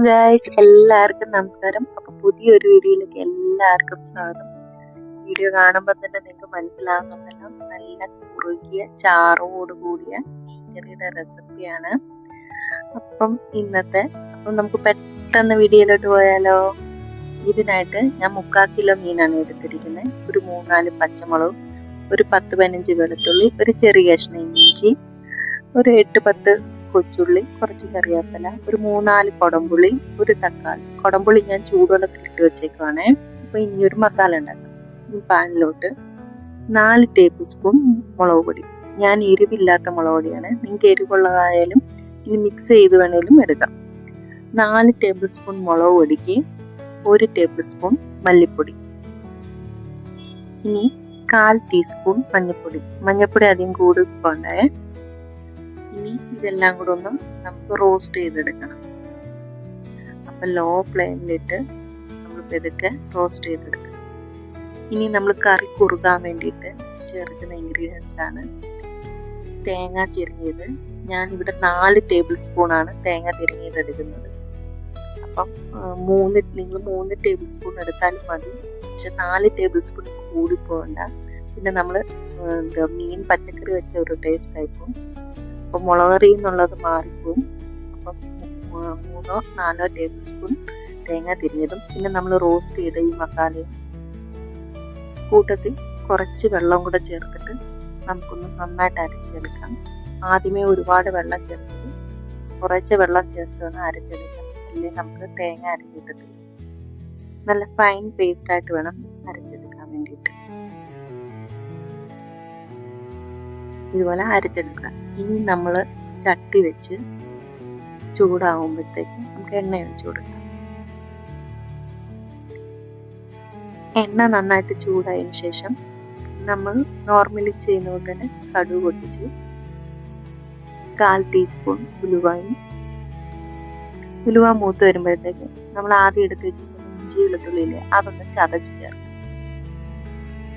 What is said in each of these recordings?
Guys എല്ലാവർക്കും നമസ്കാരം. അപ്പൊ പുതിയൊരു വീഡിയോയിലേക്ക് എല്ലാവർക്കും സ്വാഗതം. വീഡിയോ കാണുമ്പോൾ തന്നെ നിങ്ങൾക്ക് മനസ്സിലാവുന്നുണ്ടല്ലോ നല്ല കുറുകിയ ചാറോട് കൂടിയ മീൻകറിയുടെ റെസിപ്പിയാണ്. അപ്പം ഇന്നത്തെ അപ്പം നമുക്ക് പെട്ടെന്ന് വീഡിയോയിലോട്ട് പോയാലോ? ഇതിനായിട്ട് ഞാൻ മുക്കാൽ കിലോ മീനാണ് എടുത്തിരിക്കുന്നത്. ഒരു മൂന്നാൽ പച്ചമുളകും ഒരു പത്ത് പതിനഞ്ച് വെളുത്തുള്ളി ഒരു ചെറിയ കഷ്ണം ഇഞ്ചി ഒരു എട്ട് പത്ത് കൊച്ചുള്ളി കുറച്ച് കറിവേപ്പില ഒരു മൂന്നാൽ കൊടംപുളി ഒരു തക്കാളി. കൊടംപുളി ഞാൻ ചൂടുവെള്ളത്തിൽ ഇട്ട് വെച്ചേക്കുവാണേ. അപ്പൊ ഇനി ഒരു മസാല ഉണ്ടാക്കാം. പാനിലോട്ട് നാല് ടേബിൾ സ്പൂൺ മുളക് പൊടി. ഞാൻ എരിവില്ലാത്ത മുളക് പൊടിയാണ്. നിങ്ങൾക്ക് എരിവുള്ളതായാലും ഇനി മിക്സ് ചെയ്ത് വേണേലും എടുക്കാം. നാല് ടേബിൾ സ്പൂൺ മുളക് പൊടിക്ക് ഒരു ടേബിൾ സ്പൂൺ മല്ലിപ്പൊടി. ഇനി കാൽ ടീസ്പൂൺ മഞ്ഞൾപ്പൊടി മഞ്ഞൾപ്പൊടി അധികം കൂടുതൽ പോണ്ടേ ഇനി ഇതെല്ലാം കൂടെ ഒന്ന് നമുക്ക് റോസ്റ്റ് ചെയ്തെടുക്കണം. അപ്പം ലോ ഫ്ലെയിമിലിട്ട് നമ്മൾ ഇതൊക്കെ റോസ്റ്റ് ചെയ്തെടുക്കണം. ഇനി നമ്മൾ കറി കുറുകാൻ വേണ്ടിയിട്ട് ചേർക്കുന്ന ഇൻഗ്രീഡിയൻസ് ആണ് തേങ്ങ ചിരങ്ങിയത്. ഞാൻ ഇവിടെ നാല് ടേബിൾ സ്പൂൺ ആണ് തേങ്ങ തിരങ്ങിയത് എടുക്കുന്നത് അപ്പം മൂന്ന് നിങ്ങൾ മൂന്ന് ടേബിൾ സ്പൂൺ എടുത്താലും മതി. പക്ഷെ നാല് ടേബിൾ സ്പൂൺ കൂടി പോകണ്ട. പിന്നെ നമ്മൾ മീൻ പച്ചക്കറി വെച്ച ഒരു ടേസ്റ്റ് ആയിപ്പോവും അപ്പം മുളകറി എന്നുള്ളത് മാറിപ്പോവും. അപ്പം മൂന്നോ നാലോ ടേബിൾ സ്പൂൺ തേങ്ങ തിരിഞ്ഞതും പിന്നെ നമ്മൾ റോസ്റ്റ് ചെയ്ത ഈ മസാലയും കൂട്ടത്തിൽ കുറച്ച് വെള്ളം കൂടെ ചേർത്തിട്ട് നമുക്കൊന്ന് നന്നായിട്ട് അരച്ചെടുക്കാം. ആദ്യമേ ഒരുപാട് വെള്ളം ചേർത്തിട്ട് കുറച്ച് വെള്ളം ചേർത്ത് വേണം അരച്ചെടുക്കാം. അല്ലെങ്കിൽ നമുക്ക് തേങ്ങ അരച്ചിട്ടത് നല്ല ഫൈൻ പേസ്റ്റ് ആയിട്ട് വേണം അരച്ചെടുക്കാൻ ഇതുപോലെ അരച്ചെടുക്കുക. ഇനി നമ്മൾ ചട്ടി വെച്ച് ചൂടാവുമ്പോഴത്തേക്ക് നമുക്ക് എണ്ണ ഒഴിച്ചു കൊടുക്കാം. എണ്ണ നന്നായിട്ട് ചൂടായതിന് ശേഷം നമ്മൾ നോർമലി ചെയ്യുന്ന പോലെ തന്നെ കടുക് പൊട്ടിച്ച് കാൽ ടീസ്പൂൺ ഉലുവായും ഉലുവ മൂത്ത് വരുമ്പോഴത്തേക്ക് നമ്മൾ ആദ്യം എടുത്ത് വെച്ചിരിക്കുന്ന ഇഞ്ചി വെളുത്തുള്ളിയില്ലേ അതൊന്ന് ചതച്ച് ചേർക്കും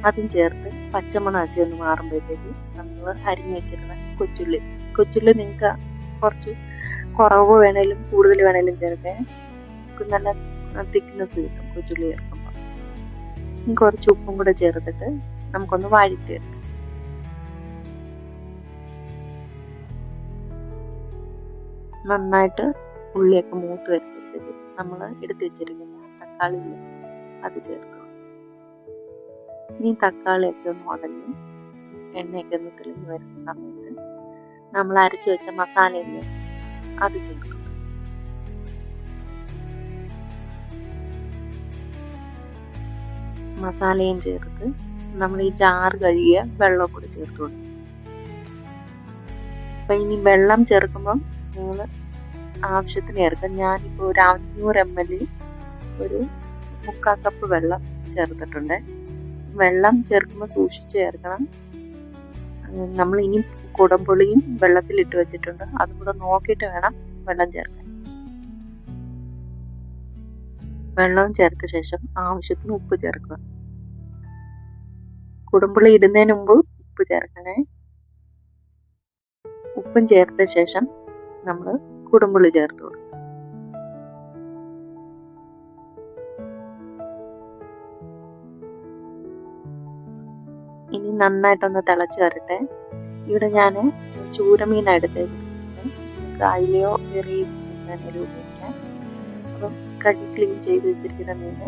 അതും ചേർത്ത് പച്ചമണമൊക്കെ ഒന്ന് മാറുമ്പോഴത്തേക്ക് നമ്മൾ അരിഞ്ഞു വെച്ചിരുന്ന കൊച്ചുള്ളി. കൊച്ചുള്ളി നിങ്ങൾക്ക് കുറച്ച് കുറവ് വേണേലും കൂടുതൽ വേണേലും ചേർക്കാൻ നമുക്ക് നല്ല തിക്നെസ് കിട്ടും കൊച്ചുള്ളി ചേർക്കുമ്പോൾ കുറച്ച് ഉപ്പും കൂടെ ചേർത്തിട്ട് നമുക്കൊന്ന് വഴറ്റിയെടുക്കാം നന്നായിട്ട് ഉള്ളിയൊക്കെ മൂത്ത് വരുമ്പോഴത്തേക്ക് നമ്മൾ എടുത്ത് വെച്ചിരിക്കുന്ന തക്കാളി അത് ചേർക്കുക ഇനി തക്കാളിയൊക്കെ ഒന്ന് ഉടഞ്ഞ് എണ്ണയൊക്കെ ഒന്ന് തെളിഞ്ഞ് വരുന്ന സമയത്ത് നമ്മൾ അരച്ചു വെച്ച മസാലയില്ലേ അത് ചേർക്കും. മസാലയും ചേർത്ത് നമ്മൾ ഈ ചാറ് കഴുകിയ വെള്ളം കൂടി ചേർത്ത് കൊടുക്കും. അപ്പൊ ഇനി വെള്ളം ചേർക്കുമ്പം നിങ്ങൾ ആവശ്യത്തിന് ചേർക്കാം. ഞാനിപ്പോൾ ഒരു അഞ്ഞൂറ് എം എൽ ഒരു മുക്കാൽ കപ്പ് വെള്ളം ചേർത്തിട്ടുണ്ട്. വെള്ളം ചേർക്കുമ്പോൾ സൂക്ഷിച്ച് ചേർക്കണം. നമ്മൾ ഇനി കുടംപുളിയും വെള്ളത്തിലിട്ട് വെച്ചിട്ടുണ്ട്. അതും കൂടെ നോക്കിയിട്ട് വേണം വെള്ളം ചേർക്കാൻ. വെള്ളം ചേർത്ത ശേഷം ആവശ്യത്തിന് ഉപ്പ് ചേർക്കുക. കുടംപുളി ഇടുന്നതിന് മുമ്പ് ഉപ്പ് ചേർക്കണേ. ഉപ്പും ചേർത്ത ശേഷം നമ്മൾ കുടംപുളി ചേർത്ത് കൊടുക്കും ഇനി നന്നായിട്ടൊന്ന് തിളച്ച് വരട്ടെ. ഇവിടെ ഞാൻ ചൂരമീൻ എടുത്തേക്കുന്നത് കായലയോ വേണേലും ഉപയോഗിക്കാം അപ്പം കടി ക്ലീൻ ചെയ്ത് വെച്ചിരിക്കുന്ന മീൻ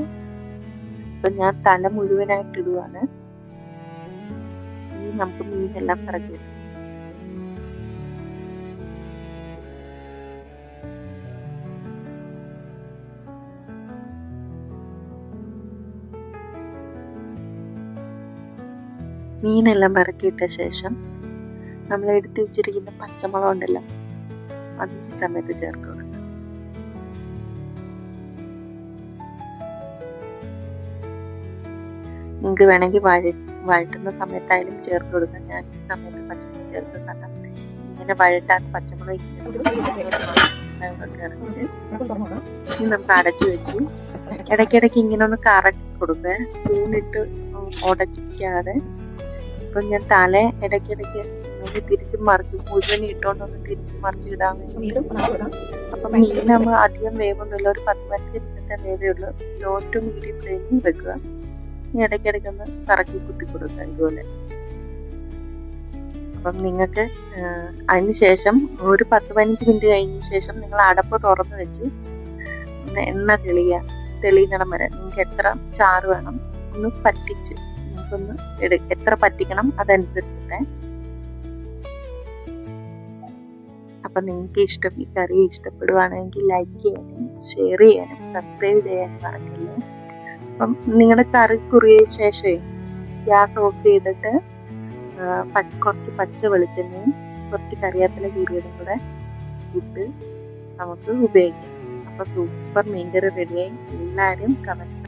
അപ്പം ഞാൻ തല മുഴുവനായിട്ട് ഇടുവാണ്. ഇനി നമുക്ക് മീനെല്ലാം പിറക്കി മീനെല്ലാം പറക്കിയിട്ട ശേഷം നമ്മൾ എടുത്തു വെച്ചിരിക്കുന്ന പച്ചമുളക് ഉണ്ടല്ലോ അത് ഈ സമയത്ത് ചേർത്ത് കൊടുക്കണം നിങ്ങൾക്ക് വേണമെങ്കിൽ വഴ വഴറ്റുന്ന സമയത്തായാലും ചേർത്ത് കൊടുക്കാം. ഞാൻ ഈ സമയത്ത് പച്ചമുളക് ചേർത്ത് കാരണം ഇങ്ങനെ വഴറ്റാത്ത പച്ചമുളക് നമുക്ക് അടച്ചു വെച്ച് ഇടയ്ക്കിടയ്ക്ക് ഇങ്ങനെ ഒന്ന് കറക്കി കൊടുക്കുക. സ്പൂണിട്ട് ഉടച്ചിക്കാതെ ഇപ്പം ഞാൻ തല ഇടയ്ക്കിടയ്ക്ക് തിരിച്ചും മറിച്ചും മുഴുവൻ ഇട്ടോണ്ടൊന്ന് തിരിച്ചും മറിച്ചു ഇടാൻ വേണ്ടി വീണ്ടും ഒന്നാമത് അപ്പം മീൻ നമ്മൾ അധികം വേവൊന്നുമില്ല. ഒരു പത്ത് പതിനഞ്ച് മിനിറ്റ് വേവേ ഉള്ളൂ ലോ ടു മീഡിയം ഫ്ലെയിമിൽ വെക്കുക. ഇനി ഇടയ്ക്കിടയ്ക്ക് ഒന്ന് കറക്കി കുത്തി കൊടുക്കുക ഇതുപോലെ. അപ്പം നിങ്ങൾക്ക് അതിന് ശേഷം ഒരു പത്ത് പതിനഞ്ച് മിനിറ്റ് കഴിഞ്ഞ ശേഷം നിങ്ങൾ അടപ്പ് തുറന്ന് വെച്ച് എണ്ണ തെളിയുക തെളിയുന്നിടം വരെ. നിങ്ങൾക്ക് എത്ര ചാറ് വേണം ഒന്ന് പറ്റിച്ച് നിങ്ങൾക്കൊന്ന് എടു എത്ര പറ്റിക്കണം അതനുസരിച്ചിട്ടേ. അപ്പം നിങ്ങൾക്ക് ഇഷ്ടം ഈ കറി ഇഷ്ടപ്പെടുവാണെങ്കിൽ ലൈക്ക് ചെയ്യാനും ഷെയർ ചെയ്യാനും സബ്സ്ക്രൈബ് ചെയ്യാനും മറക്കില്ല. അപ്പം നിങ്ങളുടെ കറി കുറിയ ശേഷം ഗ്യാസ് ഓഫ് ചെയ്തിട്ട് കുറച്ച് പച്ച വെളിച്ചെണ്ണയും കുറച്ച് കറിവേപ്പില കീറിയതും കൂടെ ഇട്ട് നമുക്ക് ഉപയോഗിക്കാം. അപ്പോൾ സൂപ്പർ മീൻകറി റെഡിയായി എല്ലാവരും കമൻസ്